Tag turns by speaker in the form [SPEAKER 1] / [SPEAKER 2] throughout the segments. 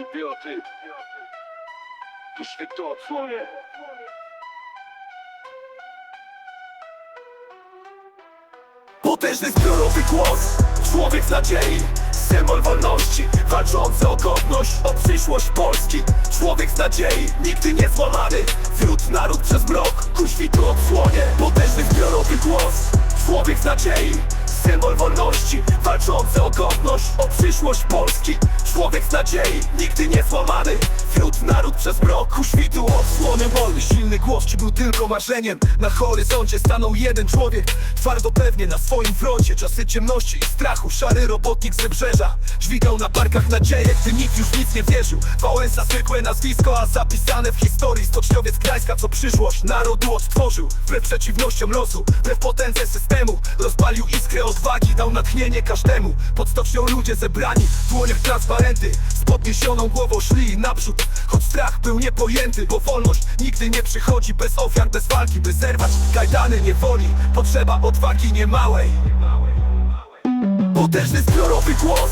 [SPEAKER 1] Idioty. To święto odsłonie.
[SPEAKER 2] Potężny zbiorowy głos Człowiek z nadziei Symbol wolności Walczący o godność O przyszłość Polski Człowiek z nadziei Nigdy nie złamany Wrót naród przez mrok Ku świtu odsłonie Potężny zbiorowy głos Człowiek z nadziei Symbol wolności Walczący o godność O przyszłość Polski Człowiek z nadziei Nigdy nie złamany. Wśród naród przez mrok Ku świtu odsłony wolny. Silny głos ci był tylko marzeniem. Na horyzoncie stanął jeden człowiek. Twardo pewnie na swoim froncie. Czasy ciemności i strachu. Szary robotnik z wybrzeża. Dźwigał na barkach nadzieję Gdy nikt już nic nie wierzył. Wałęsa zwykłe nazwisko A zapisane w historii Stoczniowiec Gdańska Co przyszłość narodu odtworzył. Wbrew przeciwnościom losu Wbrew potędze systemu Rozpalił iskrę odwagi Dał natchnienie każdemu. Pod stocznią ludzie zebrani W dłoniach Z podniesioną głową szli naprzód Choć strach był niepojęty Bo wolność nigdy nie przychodzi Bez ofiar, bez walki By zerwać kajdany niewoli. Potrzeba odwagi niemałej. Potężny zbiorowy głos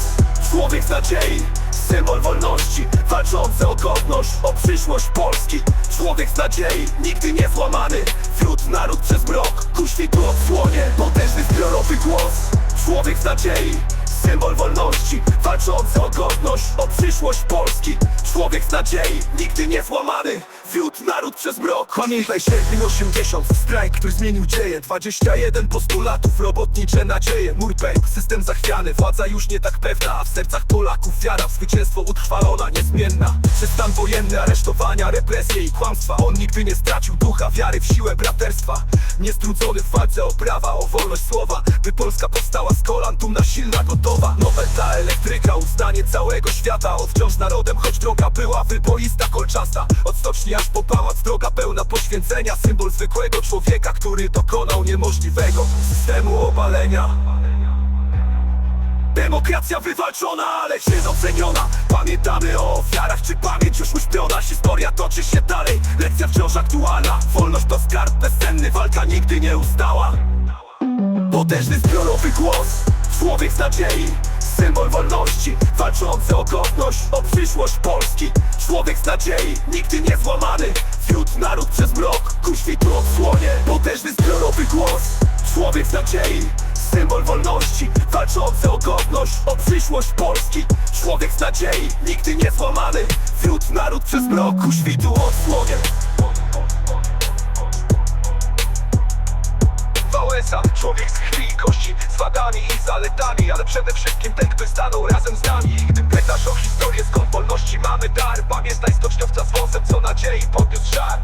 [SPEAKER 2] Człowiek z nadziei Symbol wolności Walczący o godność O przyszłość Polski. Człowiek z nadziei Nigdy nie złamany Wśród naród przez mrok Ku świtu odsłonie. Potężny zbiorowy głos Człowiek z nadziei Symbol wolności. Walczący o godność O przyszłość Polski. Człowiek z nadziei Nigdy nie złamany Wiódł naród przez mrok. Pamiętaj sierpień 80 Strajk, który zmienił dzieje. 21 postulatów, robotnicze nadzieje. Mur system zachwiany. Władza już nie tak pewna A w sercach Polaków wiara w zwycięstwo utrwalona, niezmienna. Przez stan wojenny, aresztowania, represje i kłamstwa. On nigdy nie stracił ducha wiary w siłę braterstwa. Niestrudzony w walce o prawa, o wolność słowa. By Polska powstała z kolan, dumna, silna, gotowa. Nowelta, elektryka, uznanie całego świata. Od wciąż narodem, choć droga była wyboista, kolczasta. Od stoczni po pałac, droga pełna poświęcenia Symbol zwykłego człowieka, który dokonał niemożliwego Systemu obalenia Demokracja wywalczona, ale się doceniona Pamiętamy o ofiarach, czy pamięć już uśpiona? Historia toczy się dalej, lekcja wciąż aktualna. Wolność to skarb bezcenny, walka nigdy nie ustała. Potężny zbiorowy głos Człowiek z nadziei Symbol wolności Walczący o godność O przyszłość Polski. Człowiek z nadziei Nigdy nie złamany. Wśród naród przez mrok Ku świtu odsłonie Potężny zbiorowy głos. Człowiek z nadziei Symbol wolności Walczący o godność O przyszłość Polski. Człowiek z nadziei Nigdy nie złamany. Wśród naród przez mrok Ku świtu odsłonie Doskonale człowiek z krwi i kości Z wadami i zaletami Ale przede wszystkim ten, kto stanął razem z nami. I gdy pytasz o historię, skąd wolności mamy dar Pamiętaj stoczniowca z wąsem, co nadziei podniósł żar